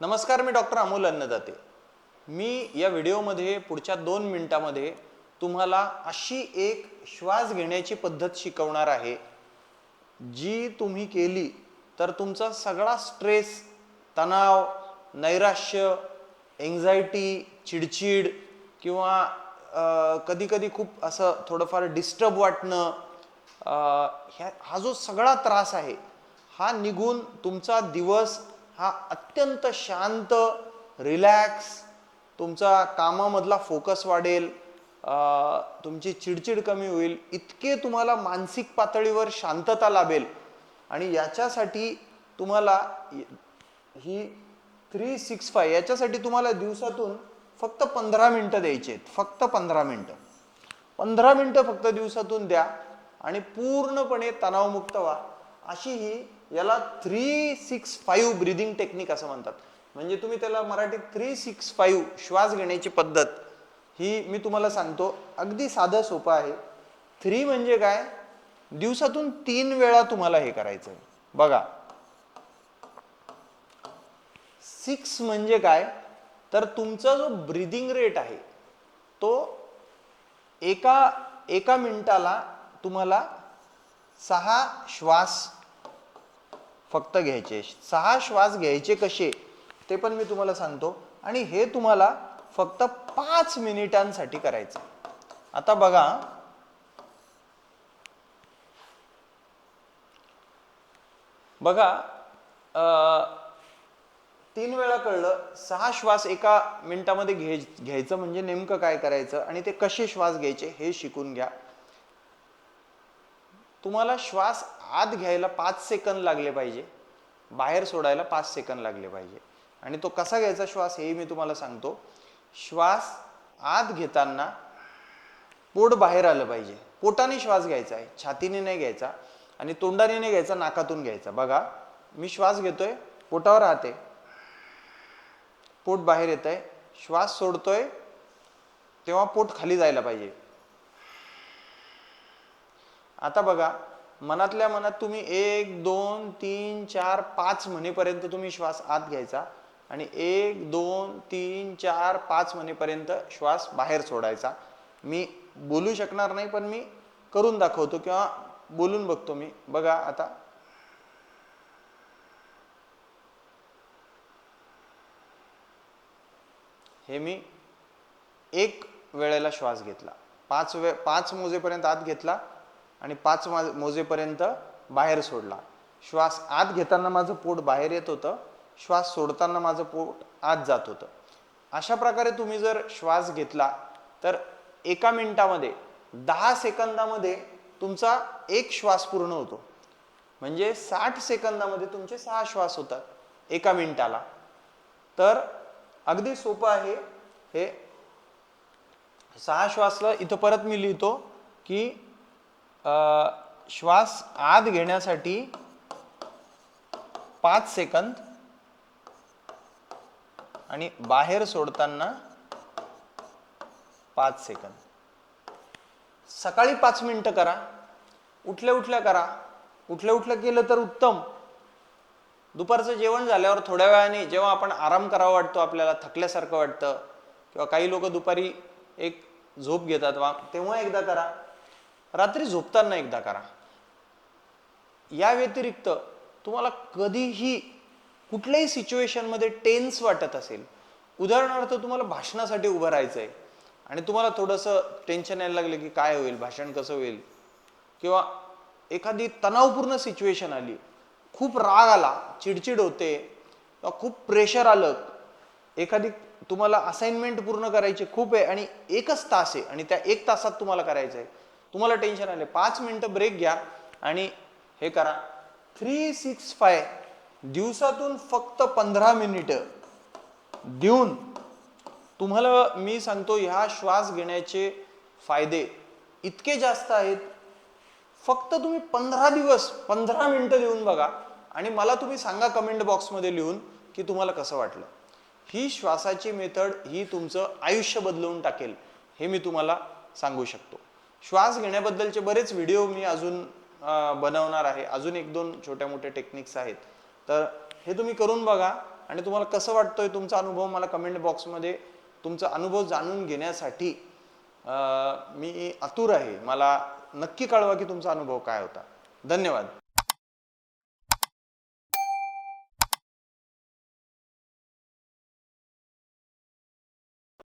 नमस्कार मी डॉक्टर अमोल अन्नदाते. मी या व्हिडिओमध्ये पुढच्या दोन मिनिटामध्ये तुम्हाला अशी एक श्वास घेण्याची पद्धत शिकवणार आहे जी तुम्ही केली तर तुमचा सगळा स्ट्रेस तणाव नैराश्य एन्झायटी चिडचिड किंवा कधी कधी खूप असं थोडंफार डिस्टर्ब वाटणं ह्या हा जो सगळा त्रास आहे हा निघून तुमचा दिवस हा अत्यंत शांत रिलॅक्स तुमचा कामामधला फोकस वाढेल तुमची चिडचिड कमी होईल इतके तुम्हाला मानसिक पातळीवर शांतता लाभेल. आणि याच्यासाठी तुम्हाला ही थ्री सिक्स फाय याच्यासाठी तुम्हाला दिवसातून फक्त पंधरा मिनटं द्यायची आहेत. फक्त पंधरा मिनटं. पंधरा मिनटं फक्त दिवसातून द्या आणि पूर्णपणे तणावमुक्त व्हा. अशी ही याला three six five breathing technique असं म्हणतात. म्हणजे तुम्ही त्याला मराठीत थ्री सिक्स फाईव्ह श्वास घेण्याची पद्धत ही मी तुम्हाला सांगतो. अगदी साधं सोपं आहे. थ्री म्हणजे काय? दिवसातून तीन वेळा तुम्हाला हे करायचं आहे. बघा. सिक्स म्हणजे काय? तर तुमचा जो ब्रिदिंग रेट आहे तो एका एका मिनिटाला तुम्हाला सहा श्वास फक्त घ्यायचे. सहा श्वास घ्यायचे कसे? ते पण मी तुम्हाला सांगतो. आणि हे तुम्हाला फक्त पाच मिनिटांसाठी करायचं. आता बघा. बघा अं, तीन वेळा कळलं सहा श्वास एका मिनिटामध्ये घे घ्यायचं म्हणजे नेमकं काय करायचं आणि ते कसे श्वास घ्यायचे हे शिकून घ्या. तुम्हाला श्वास आत घ्यायला पाच सेकंद लागले पाहिजे. बाहेर सोडायला पाच सेकंद लागले पाहिजे. आणि तो कसा घ्यायचा श्वास हे मी तुम्हाला सांगतो. श्वास आत घेताना पोट बाहेर आलं पाहिजे. पोटाने श्वास घ्यायचा आहे. छातीने नाही घ्यायचा आणि तोंडाने नाही घ्यायचा नाकातून घ्यायचा. बघा मी श्वास घेतोय पोटावर राहते. पोट बाहेर येत आहे श्वास सोडतोय तेव्हा पोट खाली जायला पाहिजे. आता बघा मनातल्या मनात तुम्ही एक दोन तीन चार पाच म्हणेपर्यंत तुम्ही श्वास आत घ्यायचा आणि एक दोन तीन चार पाच म्हणेपर्यंत श्वास बाहेर सोडायचा. मी बोलू शकणार नाही पण मी करून दाखवतो किंवा बोलून बघतो मी. बघा आता. हे मी एक वेळेला श्वास घेतला. पाच वे पाच मोजेपर्यंत आत घेतला. आणि पाच मा मोजेपर्यंत बाहेर सोडला. श्वास आत घेताना माझं पोट बाहेर येत होतं. श्वास सोडताना माझं पोट आत जात होतं. अशा प्रकारे तुम्ही जर श्वास घेतला तर एका मिनिटामध्ये दहा सेकंदामध्ये तुमचा एक श्वास पूर्ण होतो. म्हणजे साठ सेकंदामध्ये तुमचे सहा श्वास होतात एका मिनिटाला. तर अगदी सोपं आहे हे. सहा श्वासला इथं परत मी लिहितो की श्वास आत घेण्यासाठी पाच सेकंद आणि बाहेर सोडताना पाच सेकंद. सकाळी पाच मिनिटं करा. उठल्या उठल्या करा. उठल्या उठल्या केलं तर उत्तम. दुपारचं जेवण झाल्यावर थोड्या वेळाने जेव्हा आपण आराम करावा वाटतो आपल्याला थकल्यासारखं वाटतं किंवा काही लोक दुपारी एक झोप घेतात वा तेव्हा एकदा करा. रात्री झोपताना एकदा करा. या व्यतिरिक्त तुम्हाला कधीही कुठल्याही सिच्युएशनमध्ये टेन्स वाटत असेल उदाहरणार्थ तुम्हाला भाषणासाठी उभं राहायचं आहे आणि तुम्हाला थोडंसं टेन्शन यायला लागलं की काय होईल भाषण कसं होईल किंवा एखादी तणावपूर्ण सिच्युएशन आली खूप राग आला चिडचिड होते किंवा खूप प्रेशर आलं एखादी तुम्हाला असाइनमेंट पूर्ण करायची खूप आहे आणि एकच तास आहे आणि त्या एक तासात तुम्हाला करायचं आहे तुम्हाला टेन्शन आले पाच मिनटं ब्रेक घ्या आणि हे करा. थ्री सिक्स फाय दिवसातून फक्त पंधरा मिनिटं. देऊन तुम्हाला मी सांगतो ह्या श्वास घेण्याचे फायदे इतके जास्त आहेत. फक्त तुम्ही पंधरा दिवस पंधरा मिनटं देऊन बघा आणि मला तुम्ही सांगा कमेंट बॉक्समध्ये लिहून की तुम्हाला कसं वाटलं. ही श्वासाची मेथड ही तुमचं आयुष्य बदलवून टाकेल हे मी तुम्हाला सांगू शकतो. श्वास घेण्याबद्दलचे बरेच व्हिडिओ मी अजून बनवणार आहे. अजून एक दोन छोट्या मोठ्या टेक्निक्स आहेत. तर हे तुम्ही करून बघा आणि तुम्हाला कसं वाटतोय तुमचा अनुभव मला कमेंट बॉक्समध्ये तुमचा अनुभव जाणून घेण्यासाठी मी आतुर आहे. मला नक्की कळवा की तुमचा अनुभव काय होता. धन्यवाद.